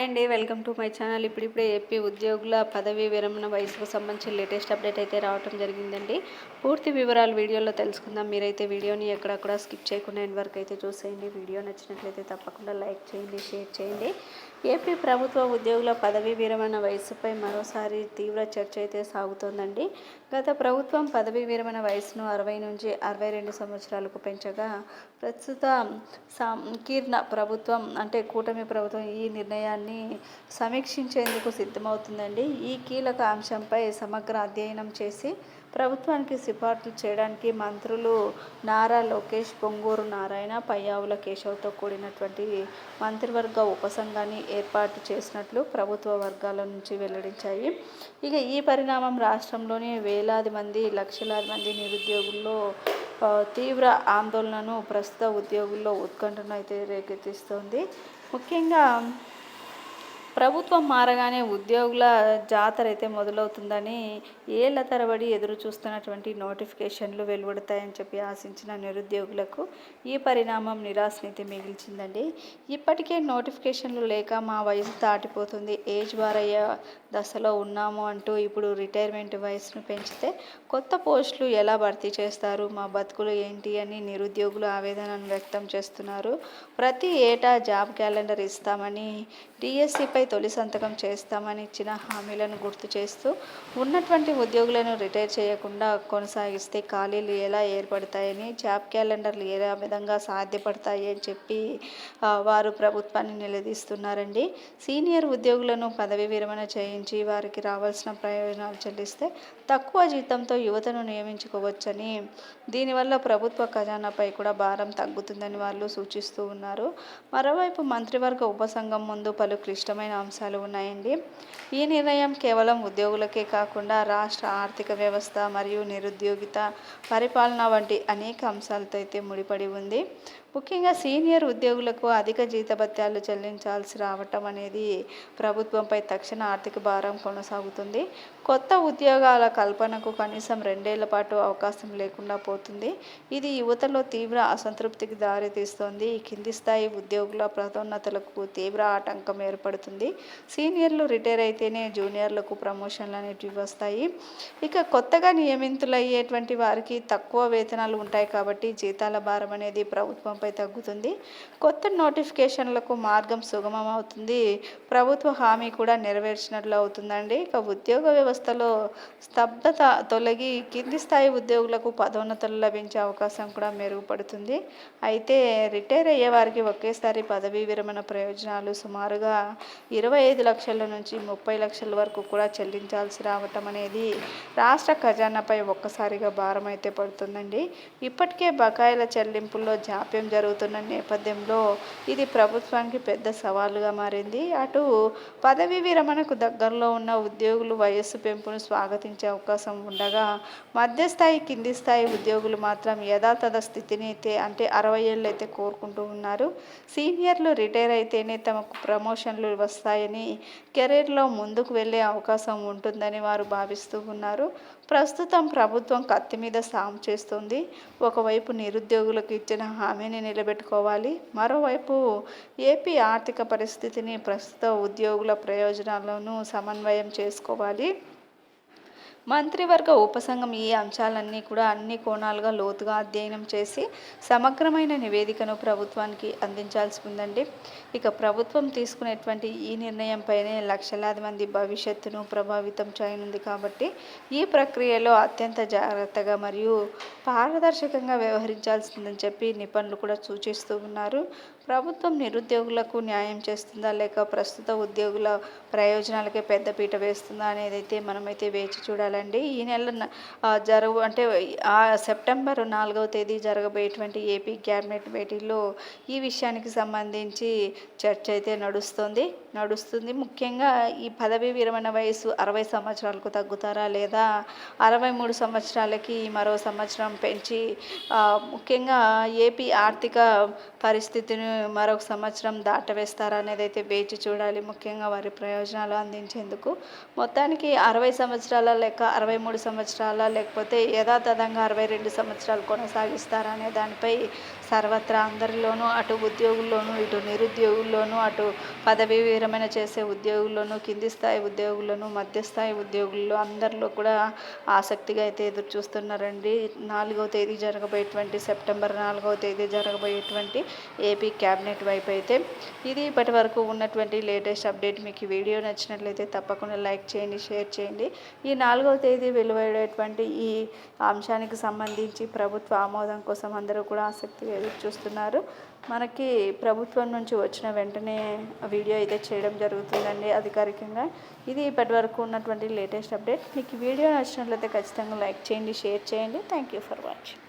అండి welcome to my channel. ఇప్పుడిప్పుడే AP ఉద్యోగుల పదవీ విరమణ వయసుకు సంబంధించిన లేటెస్ట్ అప్డేట్ అయితే రావడం జరిగిందండి. పూర్తి వివరాలు వీడియోలో తెలుసుకుందాం. మీరైతే వీడియోని ఎక్కడక్కడ స్కిప్ చేయకుండా ఎండ్ వరకు అయితే చూసేయండి. వీడియో నచ్చినట్లయితే తప్పకుండా లైక్ చేయండి షేర్ చేయండి. ఏపీ ప్రభుత్వ ఉద్యోగుల పదవీ విరమణ వయసుపై మరోసారి తీవ్ర చర్చ అయితే సాగుతోందండి. గత ప్రభుత్వం పదవీ విరమణ వయసును అరవై నుంచి అరవై రెండు సంవత్సరాలకు పెంచగా ప్రస్తుత సంకీర్ణ ప్రభుత్వం అంటే కూటమి ప్రభుత్వం ఈ నిర్ణయాన్ని సమీక్షించేందుకు సిద్ధమవుతుందండి. ఈ కీలక అంశంపై సమగ్ర అధ్యయనం చేసి ప్రభుత్వానికి సిఫార్సులు చేయడానికి మంత్రులు నారా లోకేష్ పొంగూరు నారాయణ పయ్యావుల కేశవ్తో కూడినటువంటి మంత్రివర్గ ఉపసంఘాన్ని ఏర్పాటు చేసినట్లు ప్రభుత్వ వర్గాల నుంచి వెల్లడించాయి. ఇక ఈ పరిణామం రాష్ట్రంలోని వేలాది మంది లక్షలాది మంది నిరుద్యోగుల్లో తీవ్ర ఆందోళనను ప్రస్తుత ఉద్యోగుల్లో ఉత్కంఠను అయితే రేకెత్తిస్తోంది. ముఖ్యంగా ప్రభుత్వం మారగానే ఉద్యోగుల జాతర అయితే మొదలవుతుందని ఏళ్ళ తరబడి ఎదురు చూస్తున్నటువంటి నోటిఫికేషన్లు వెలువడతాయని చెప్పి ఆశించిన నిరుద్యోగులకు ఈ పరిణామం నిరాశనైతే మిగిల్చిందండి. ఇప్పటికే నోటిఫికేషన్లు లేక మా వయసు దాటిపోతుంది. ఏజ్ వారయ్య దశలో ఉన్నాము అంటూ ఇప్పుడు రిటైర్మెంట్ వయసును పెంచితే కొత్త పోస్టులు ఎలా భర్తీ చేస్తారు? మా బతుకులు ఏంటి అని నిరుద్యోగులు ఆవేదనను వ్యక్తం చేస్తున్నారు. ప్రతి ఏటా జాబ్ క్యాలెండర్ ఇస్తామని డిఎస్సిపై తొలి సంతకం చేస్తామని ఇచ్చిన హామీలను గుర్తు చేస్తూ ఉన్నటువంటి ఉద్యోగులను రిటైర్ చేయకుండా కొనసాగిస్తే ఖాళీలు ఎలా ఏర్పడతాయని జాబ్ క్యాలెండర్లు ఏ విధంగా సాధ్యపడతాయి అని చెప్పి వారు ప్రభుత్వాన్ని నిలదీస్తున్నారండి. సీనియర్ ఉద్యోగులను పదవి విరమణ చేయించి వారికి రావాల్సిన ప్రయోజనాలు చెల్లిస్తే తక్కువ జీతంతో యువతను నియమించుకోవచ్చని దీనివల్ల ప్రభుత్వ ఖజానాపై కూడా భారం తగ్గుతుందని వాళ్ళు సూచిస్తూ ఉన్నారు. మరోవైపు మంత్రివర్గ ఉపసంఘం ముందు పలు క్లిష్టమైన అంశాలు ఉన్నాయండి. ఈ నిర్ణయం కేవలం ఉద్యోగులకే కాకుండా రాష్ట్ర ఆర్థిక వ్యవస్థ మరియు నిరుద్యోగిత పరిపాలన వంటి అనేక అంశాలతో అయితే ముడిపడి ఉంది. ముఖ్యంగా సీనియర్ ఉద్యోగులకు అధిక జీతభత్యాలు చెల్లించాల్సి రావటం అనేది ప్రభుత్వంపై తక్షణ ఆర్థిక భారం కొనసాగుతుంది. కొత్త ఉద్యోగాల కల్పనకు కనీసం రెండేళ్ళ పాటు అవకాశం లేకుండా పోతుంది. ఇది యువతలో తీవ్ర అసంతృప్తికి దారితీస్తుంది. కింది స్థాయి ఉద్యోగుల పదోన్నతులకు తీవ్ర ఆటంకం ఏర్పడుతుంది. సీనియర్లు రిటైర్ అయితేనే జూనియర్లకు ప్రమోషన్లు అనేటివి వస్తాయి. ఇక కొత్తగా నియమితులయ్యేటువంటి వారికి తక్కువ వేతనాలు ఉంటాయి కాబట్టి జీతాల భారం అనేది ప్రభుత్వంపై తగ్గుతుంది. కొత్త నోటిఫికేషన్లకు మార్గం సుగమం అవుతుంది. ప్రభుత్వ హామీ కూడా నెరవేర్చినట్లు అవుతుందండి. ఇక ఉద్యోగ వ్యవస్థలో స్తబ్దత తొలగి కింది స్థాయి ఉద్యోగులకు పదోన్నతులు లభించే అవకాశం కూడా మెరుగుపడుతుంది. అయితే రిటైర్ అయ్యే వారికి ఒకేసారి పదవీ విరమణ ప్రయోజనాలు సుమారుగా ఇరవై ఐదు లక్షల నుంచి ముప్పై లక్షల వరకు కూడా చెల్లించాల్సి రావటం అనేది రాష్ట్ర ఖజానాపై ఒక్కసారిగా భారం అయితే పడుతుందండి. ఇప్పటికే బకాయిల చెల్లింపుల్లో జాప్యం జరుగుతున్న నేపథ్యంలో ఇది ప్రభుత్వానికి పెద్ద సవాలుగా మారింది. అటు పదవీ విరమణకు దగ్గరలో ఉన్న ఉద్యోగులు వయస్సు పెంపును స్వాగతించే అవకాశం ఉండగా మధ్యస్థాయి కింది స్థాయి ఉద్యోగులు మాత్రం యథాతథ స్థితిని అయితే అంటే అరవై ఏళ్ళు అయితే కోరుకుంటూ ఉన్నారు. సీనియర్లు రిటైర్ అయితేనే తమకు ప్రమోషన్లు వస్తాయని కెరీర్లో ముందుకు వెళ్ళే అవకాశం ఉంటుందని వారు భావిస్తూ ఉన్నారు. ప్రస్తుతం ప్రభుత్వం కత్తి మీద సాము చేస్తుంది. ఒకవైపు నిరుద్యోగులకు ఇచ్చిన హామీని నిలబెట్టుకోవాలి. మరోవైపు ఏపీ ఆర్థిక పరిస్థితిని ప్రస్తుత ఉద్యోగుల ప్రయోజనాలను సమన్వయం చేసుకోవాలి. మంత్రివర్గ ఉపసంఘం ఈ అంశాలన్నీ కూడా అన్ని కోణాలుగా లోతుగా అధ్యయనం చేసి సమగ్రమైన నివేదికను ప్రభుత్వానికి అందించాల్సి ఉందండి ఇక ప్రభుత్వం తీసుకునేటువంటి ఈ నిర్ణయంపైనే లక్షలాది మంది భవిష్యత్తును ప్రభావితం చేయనుంది కాబట్టి ఈ ప్రక్రియలో అత్యంత జాగ్రత్తగా మరియు పారదర్శకంగా వ్యవహరించాల్సిందని చెప్పి నిపుణులు కూడా సూచిస్తూ ఉన్నారు. ప్రభుత్వం నిరుద్యోగులకు న్యాయం చేస్తుందా లేక ప్రస్తుత ఉద్యోగుల ప్రయోజనాలకే పెద్దపీట వేస్తుందా అనేది అయితే మనమైతే వేచి చూడాలండి. ఈ నెల జరుగు అంటే సెప్టెంబర్ నాలుగవ తేదీ జరగబోయేటువంటి ఏపీ క్యాబినెట్ భేటీలో ఈ విషయానికి సంబంధించి చర్చ అయితే నడుస్తుంది. నడుస్తుంది. ముఖ్యంగా ఈ పదవీ విరమణ వయసు అరవై సంవత్సరాలకు తగ్గుతారా లేదా అరవై మూడు సంవత్సరాలకి మరో సంవత్సరం పెంచి ముఖ్యంగా ఏపీ ఆర్థిక పరిస్థితిని మరొక సంవత్సరం దాటవేస్తారా అనేది అయితే వేచి చూడాలి. ముఖ్యంగా వారి ప్రయోజనాలు అందించేందుకు. మొత్తానికి అరవై సంవత్సరాల లెక్క అరవై మూడు సంవత్సరాల లేకపోతే యథాతథంగా అరవై రెండు సంవత్సరాలు కొనసాగిస్తారా అనే దానిపై సర్వత్రా అందరిలోనూ అటు ఉద్యోగుల్లోనూ ఇటు నిరుద్యోగుల్లోనూ అటు పదవీ విరమణ చేసే ఉద్యోగుల్లోనూ కింది స్థాయి ఉద్యోగుల్లోనూ మధ్యస్థాయి ఉద్యోగుల్లో అందరిలో కూడా ఆసక్తిగా అయితే ఎదురు చూస్తున్నారండి. నాలుగవ తేదీ జరగబోయేటువంటి సెప్టెంబర్ నాలుగవ తేదీ జరగబోయేటువంటి ఏపీ క్యాబినెట్ వైపు అయితే ఇది ఇప్పటి వరకు ఉన్నటువంటి లేటెస్ట్ అప్డేట్. మీకు ఈ వీడియో నచ్చినట్లయితే తప్పకుండా లైక్ చేయండి షేర్ చేయండి. ఈ నాలుగవ తేదీ వెలువడేటువంటి ఈ అంశానికి సంబంధించి ప్రభుత్వ ఆమోదం కోసం అందరూ కూడా ఆసక్తిగా ఎదురు చూస్తున్నారు. మనకి ప్రభుత్వం నుంచి వచ్చిన వెంటనే వీడియో అయితే చేయడం జరుగుతుందండి అధికారికంగా. ఇది ఇప్పటి వరకు ఉన్నటువంటి లేటెస్ట్ అప్డేట్. మీకు వీడియో నచ్చినట్లయితే ఖచ్చితంగా లైక్ చేయండి షేర్ చేయండి. Thank you for watching